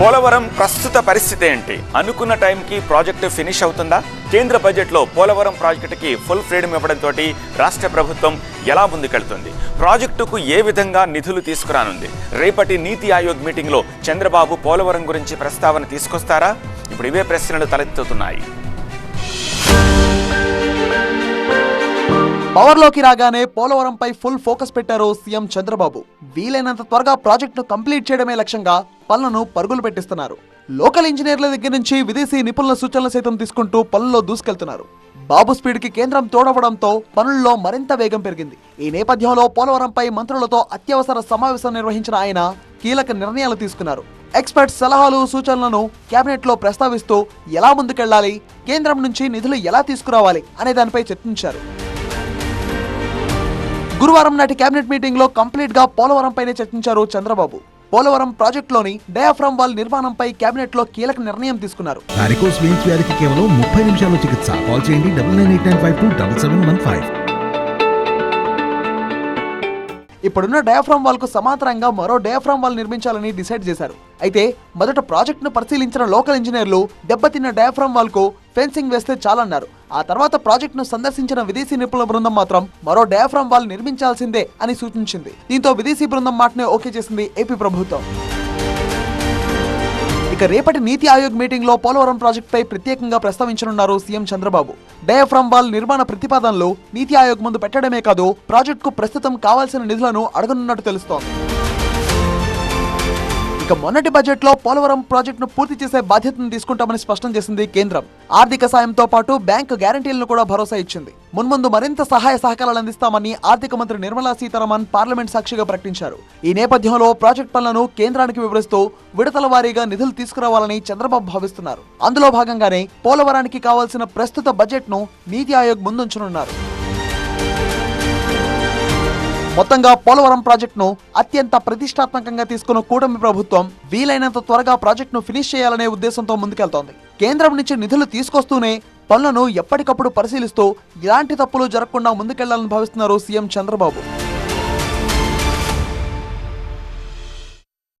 పోలవరం ప్రస్తుత పరిస్థితి ఏంటి? అనుకున్న టైంకి ప్రాజెక్టు ఫినిష్ అవుతుందా? కేంద్ర బడ్జెట్లో పోలవరం ప్రాజెక్టుకి ఫుల్ ఫ్రీడమ్ ఇవ్వడంతో రాష్ట్ర ప్రభుత్వం ఎలా ముందుకెళ్తుంది? ప్రాజెక్టుకు ఏ విధంగా నిధులు తీసుకురానుంది? రేపటి నీతి ఆయోగ్ మీటింగ్లో చంద్రబాబు పోలవరం గురించి ప్రస్తావన తీసుకొస్తారా? ఇప్పుడు ఇవే ప్రశ్నలు తలెత్తుతున్నాయి. పవర్లోకి రాగానే పోలవరంపై ఫుల్ ఫోకస్ పెట్టారు సీఎం చంద్రబాబు. వీలైనంత త్వరగా ప్రాజెక్టును కంప్లీట్ చేయడమే లక్ష్యంగా పనులను పరుగులు పెట్టిస్తున్నారు. లోకల్ ఇంజనీర్ల దగ్గర నుంచి విదేశీ నిపుణుల సూచనలు సైతం తీసుకుంటూ పనుల్లో దూసుకెళ్తున్నారు. బాబు స్పీడ్కి కేంద్రం తోడవడంతో పనుల్లో మరింత వేగం పెరిగింది. ఈ నేపథ్యంలో పోలవరంపై మంత్రులతో అత్యవసర సమావేశం నిర్వహించిన ఆయన కీలక నిర్ణయాలు తీసుకున్నారు. ఎక్స్పర్ట్స్ సలహాలు సూచనలను కేబినెట్లో ప్రస్తావిస్తూ ఎలా ముందుకెళ్ళాలి కేంద్రం నుంచి నిధులు ఎలా తీసుకురావాలి అనే దానిపై చర్చించారు. గురువారం నాటి కేబినెట్ మీటింగ్లో కంప్లీట్గా పోలవరం పైనే చర్చించారు చంద్రబాబు. పోలవరం ప్రాజెక్టులోని డయాఫ్రమ్ వాల్ నిర్మాణంపై కేబినెట్లో కీలక నిర్ణయం తీసుకున్నారు. కేవలం ముప్పై నిమిషాల్లో చికిత్స. కాల్ చేయండి double nine eight nine five two double seven one five. ఇప్పుడున్న డయాఫ్రామ్ వాల్కు సమాంతరంగా మరో డయాఫ్రామ్ వాల్ నిర్మించాలని డిసైడ్ చేశారు. అయితే మొదట ప్రాజెక్టును పరిశీలించిన లోకల్ ఇంజనీర్లు దెబ్బతిన్న డయాఫ్రామ్ వాల్కు ఫెన్సింగ్ వేస్తే చాలన్నారు. ఆ తర్వాత ప్రాజెక్టును సందర్శించిన విదేశీ నిపుణుల బృందం మాత్రం మరో డయాఫ్రామ్ వాల్ నిర్మించాల్సిందే అని సూచించింది. దీంతో విదేశీ బృందం మాటనే ఓకే చేసింది ఏపీ ప్రభుత్వం. ఇక రేపటి నీతి ఆయోగ్ మీటింగ్లో పోలవరం ప్రాజెక్టుపై ప్రత్యేకంగా ప్రస్తావించనున్నారు సీఎం చంద్రబాబు. డయాఫ్రామ్ వాల్ నిర్మాణ ప్రతిపాదనలో నీతి ఆయోగ్ ముందు పెట్టడమే కాదు ప్రాజెక్టుకు ప్రస్తుతం కావాల్సిన నిధులను అడగనున్నట్టు తెలుస్తోంది. ఇక మొన్నటి బడ్జెట్లో పోలవరం ప్రాజెక్టును పూర్తి చేసే బాధ్యతను తీసుకుంటామని స్పష్టం చేసింది కేంద్రం. ఆర్థిక సాయంతో పాటు బ్యాంకు గ్యారంటీలను కూడా భరోసా ఇచ్చింది. మున్ముందు మరింత సహాయ సహకారాలు అందిస్తామని ఆర్థిక మంత్రి నిర్మలా సీతారామన్ పార్లమెంట్ సాక్షిగా ప్రకటించారు. ఈ నేపథ్యంలో ప్రాజెక్ట్ పనులను కేంద్రానికి వివరిస్తూ విడతల వారీగా నిధులు తీసుకురావాలని చంద్రబాబు భావిస్తున్నారు. అందులో భాగంగానే పోలవరానికి కావాల్సిన ప్రస్తుత బడ్జెట్ను నీతి ఆయోగ్ ముందుంచనున్నారు. మొత్తంగా పోలవరం ప్రాజెక్టును అత్యంత ప్రతిష్టాత్మకంగా తీసుకున్న కూటమి ప్రభుత్వం వీలైనంత త్వరగా ప్రాజెక్టును ఫినిష్ చేయాలనే ఉద్దేశంతో ముందుకెళ్తోంది. కేంద్రం నుంచి నిధులు తీసుకొస్తూనే పనులను ఎప్పటికప్పుడు పరిశీలిస్తూ ఎలాంటి తప్పులు జరగకుండా ముందుకెళ్ళాలని భావిస్తున్నారు సీఎం చంద్రబాబు.